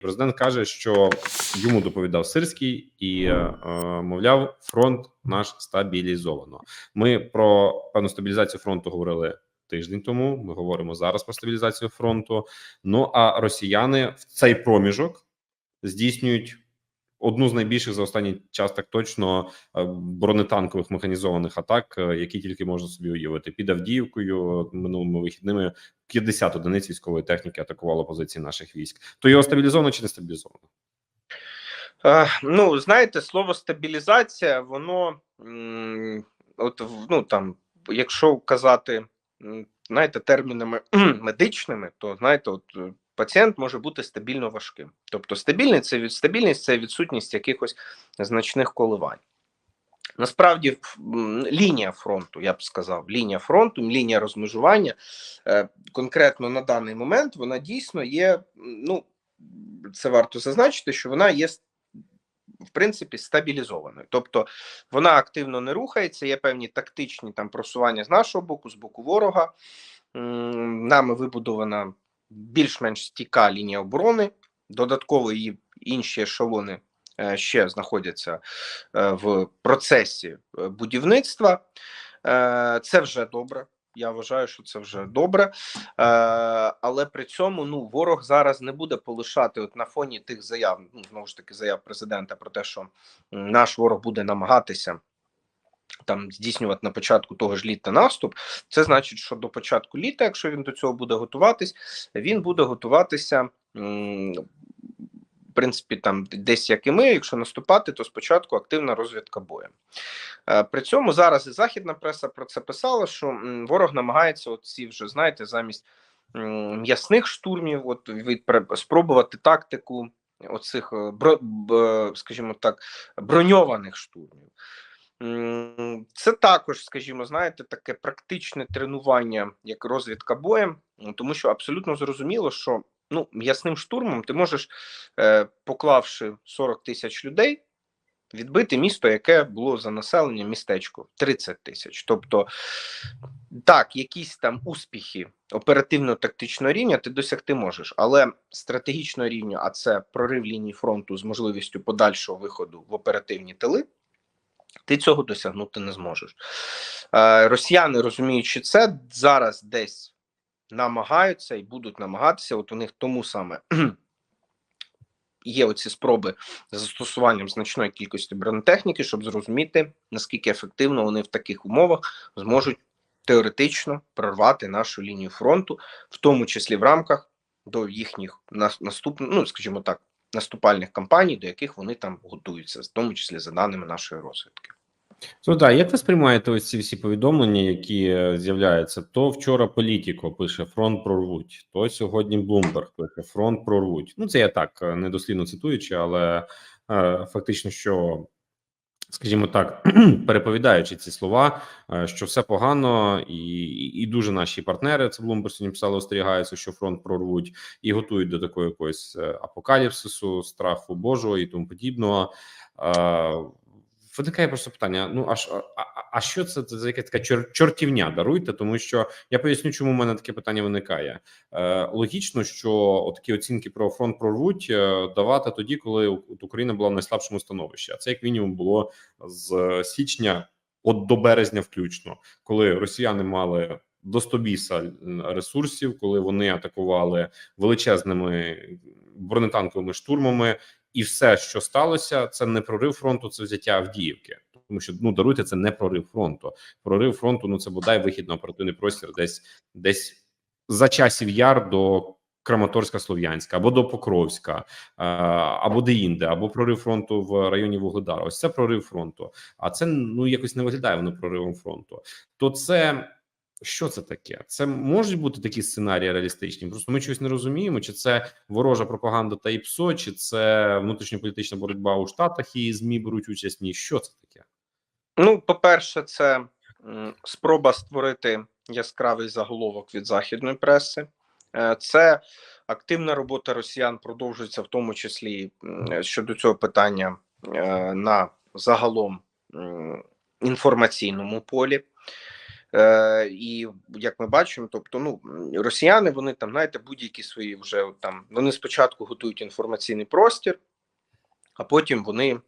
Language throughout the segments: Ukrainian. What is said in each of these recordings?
Президент каже, що йому доповідав Сирський, і е, мовляв, фронт наш стабілізовано. Ми про певну стабілізацію фронту говорили тиждень тому. Ми говоримо зараз про стабілізацію фронту. Ну а росіяни в цей проміжок здійснюють одну з найбільших за останній час, так точно е, бронетанкових механізованих атак, е, які тільки можна собі уявити. Під Авдіївкою минулими вихідними 50 одиниць військової техніки атакувало позиції наших військ. То його стабілізовано чи не стабілізовано? Е, Ну, знаєте, слово стабілізація, воно от ну там, якщо казати, знаєте, термінами медичними, то знаєте, от пацієнт може бути стабільно важким. Тобто, стабільний це від стабільність це відсутність якихось значних коливань. Насправді, лінія фронту, я б сказав, лінія фронту, лінія розмежування е, конкретно на даний момент вона дійсно є. Ну це варто зазначити, що вона є в принципі стабілізованою. Тобто вона активно не рухається, є певні тактичні там просування з нашого боку, з боку ворога. Нами вибудована більш-менш стійка лінія оборони. Додатково її інші ешелони е, ще знаходяться е, в процесі е, будівництва. Це вже добре. Я вважаю, що це вже добре, але при цьому ну ворог зараз не буде полишати от на фоні тих заяв. Ну знову ж таки, заяв президента про те, що наш ворог буде намагатися там здійснювати на початку того ж літа наступ. Це значить, що до початку літа, якщо він до цього буде готуватись, він буде готуватися. В принципі, там десь як і ми, якщо наступати, то спочатку активна розвідка боєм. Е, При цьому зараз і західна преса про це писала, що ворог намагається оці вже знаєте, замість м'ясних штурмів, от від спробувати тактику оцих, е, скажімо так, броньованих штурмів. Це також, скажімо, знаєте, таке практичне тренування як розвідка боєм, тому що абсолютно зрозуміло, що ну м'ясним штурмом ти можеш, е, поклавши 40 тисяч людей, відбити місто, яке було за населенням містечко 30 тисяч. Тобто, так, якісь там успіхи оперативно-тактичного рівня ти досягти можеш, але стратегічного рівня, а це прорив лінії фронту з можливістю подальшого виходу в оперативні тили. Ти цього досягнути не зможеш. Е, росіяни, розуміючи це, зараз десь намагаються і будуть намагатися. От у них тому саме є оці спроби з застосуванням значної кількості бронетехніки, щоб зрозуміти, наскільки ефективно вони в таких умовах зможуть теоретично прорвати нашу лінію фронту, в тому числі в рамках до їхніх нас- наступ, ну скажімо так, наступальних кампаній, до яких вони там готуються, в тому числі за даними нашої розвідки. Так, як ви сприймаєте ось ці всі повідомлення, які е, з'являються? То вчора Політіко пише фронт прорвуть, то сьогодні Блумберг пише фронт прорвуть. Ну це я так е, недослідно цитуючи, але е, фактично, що скажімо так, переповідаючи ці слова, е, що все погано, і, і дуже наші партнери це Блумберг сьогодні писали, остерігаються, що фронт прорвуть і готують до такої якоїсь е, апокаліпсису, страху Божого і тому подібного. Е, Виникає просто питання: ну а ж- а, що це за яка така чор, чортівня? Даруйте, тому що я поясню, чому в мене таке питання виникає. Е, логічно, що такі оцінки про фронт прорвуть е, давати тоді, коли Україна була в найслабшому становищі. А це як мінімум було з січня, от до березня, включно, коли росіяни мали до стобіса м, ресурсів, коли вони атакували величезними бронетанковими штурмами. І все, що сталося, це не прорив фронту, це взяття Авдіївки. Тому що ну даруйте, це не прорив фронту. Прорив фронту ну це бодай вихід на оперативний простір, десь десь за часів яр до Краматорська Слов'янська або до Покровська, або де інде, або прорив фронту в районі Вугледара. Ось це прорив фронту. А це ну якось не виглядає воно проривом фронту. То це що це таке? Це можуть бути такі сценарії реалістичні. Просто ми чогось не розуміємо, чи це ворожа пропаганда та ІПСО, чи це внутрішньополітична боротьба у Штатах і ЗМІ беруть участь в ній. Що це таке? Ну, по-перше, це спроба створити яскравий заголовок від західної преси. Е, Це активна робота росіян продовжується, в тому числі щодо цього питання е, на загалом інформаційному полі. Е, і як ми бачимо, тобто, ну росіяни вони там знаєте, будь-які свої вже там вони спочатку готують інформаційний простір, а потім вони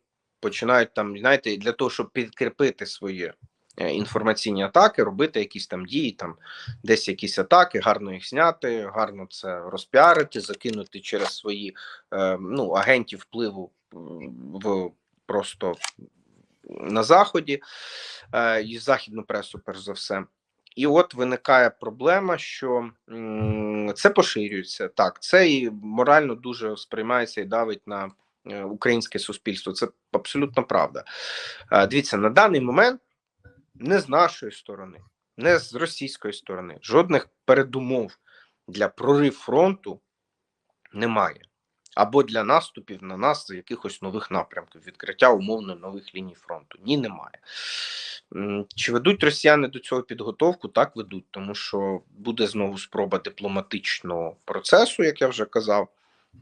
починають там, знаєте, для того, щоб підкріпити свої е, інформаційні атаки, робити якісь там дії, там десь якісь атаки, гарно їх зняти, гарно це розпіарити, закинути через свої е, ну, агентів впливу в просто на заході е, і західну пресу, перш за все. І от виникає проблема, що це поширюється так. Це і морально дуже сприймається і давить на українське суспільство. Це абсолютно правда. Е, Дивіться, на даний момент не з нашої сторони, не з російської сторони, жодних передумов для прорив фронту немає. Або для наступів на нас з якихось нових напрямків, відкриття умовно нових ліній фронту. Ні, немає. Чи ведуть росіяни до цього підготовку? Так ведуть, тому що буде знову спроба дипломатичного процесу, як я вже казав.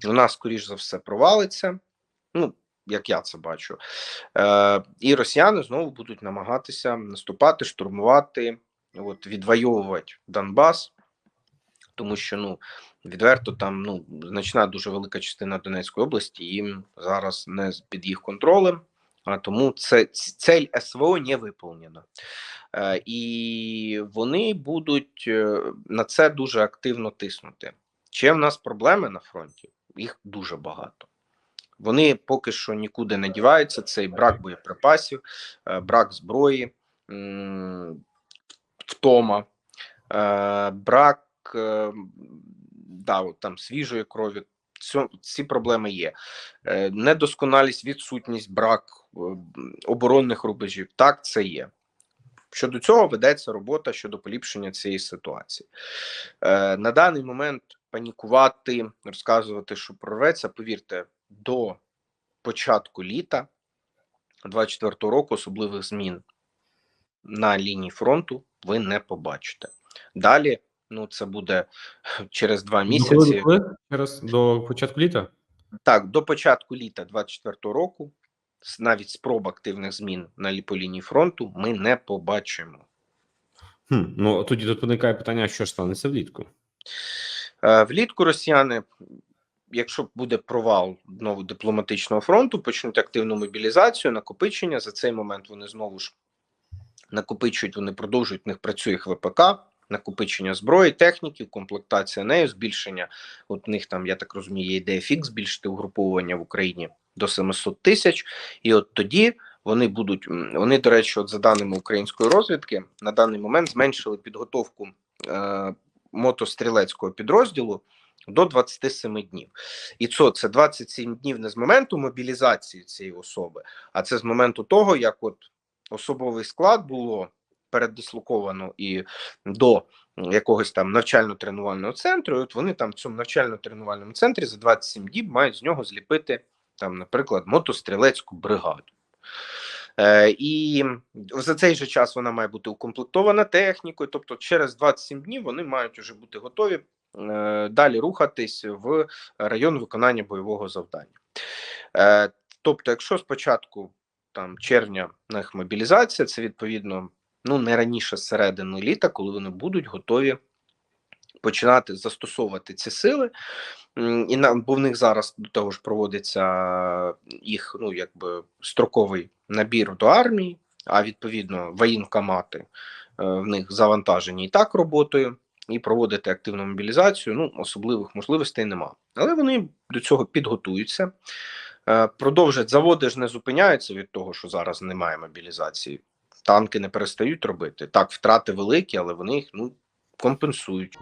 Вона, скоріш за все, провалиться. Ну, як я це бачу. Е, і росіяни знову будуть намагатися наступати, штурмувати, от, відвоювати Донбас, тому що ну, відверто там ну, значна дуже велика частина Донецької області їм зараз не під їх контролем. А тому це цель СВО не виповнена. Е, і вони будуть е, на це дуже активно тиснути. Чи в нас проблеми на фронті? Їх дуже багато. Вони поки що нікуди не діваються. Цей брак боєприпасів, е, брак зброї, втома, е, брак е, да, там свіжої крові. Ці проблеми є. Недосконалість, відсутність, брак оборонних рубежів. Так, це є. Щодо цього ведеться робота щодо поліпшення цієї ситуації. На даний момент панікувати, розказувати, що прорветься, повірте, до початку літа 24 року особливих змін на лінії фронту ви не побачите. Далі, ну це буде через два місяці. раз, до початку літа? Так, до початку літа 24 року, навіть спроб активних змін на по лінії фронту ми не побачимо. Хм, ну тоді тут виникає питання, що ж станеться влітку. Е, Влітку росіяни, якщо буде провал знову дипломатичного фронту, почнуть активну мобілізацію, накопичення. За цей момент вони знову ж накопичують, вони продовжують, в них працює ВПК, накопичення зброї, техніки, комплектація нею, збільшення. От них там, я так розумію, є ідея фікс збільшити угруповування в Україні до 700 тисяч. І от тоді вони будуть, вони, до речі, от за даними української розвідки, на даний момент зменшили підготовку е, мотострілецького підрозділу до 27 днів. І це, це 27 днів не з моменту мобілізації цієї особи, а це з моменту того, як от особовий склад було передислоковано і до якогось там навчально-тренувального центру. І от вони там в цьому навчально-тренувальному центрі за 27 діб мають з нього зліпити там, наприклад, мотострілецьку бригаду. Е, і за цей же час вона має бути укомплектована технікою. Тобто, через 27 днів вони мають вже бути готові далі рухатись в район виконання бойового завдання. Е, тобто, якщо спочатку там червня них мобілізація, це відповідно ну не раніше середини літа, коли вони будуть готові починати застосовувати ці сили. І на бо в них зараз до того ж проводиться їх ну якби строковий набір до армії, а відповідно воєнкомати е, в них завантажені і так роботою, і проводити активну мобілізацію. Ну особливих можливостей нема. Але вони до цього підготуються. Е, Продовжать заводи ж не зупиняються від того, що зараз немає мобілізації. Танки не перестають робити. Так, втрати великі, але вони їх ну компенсують.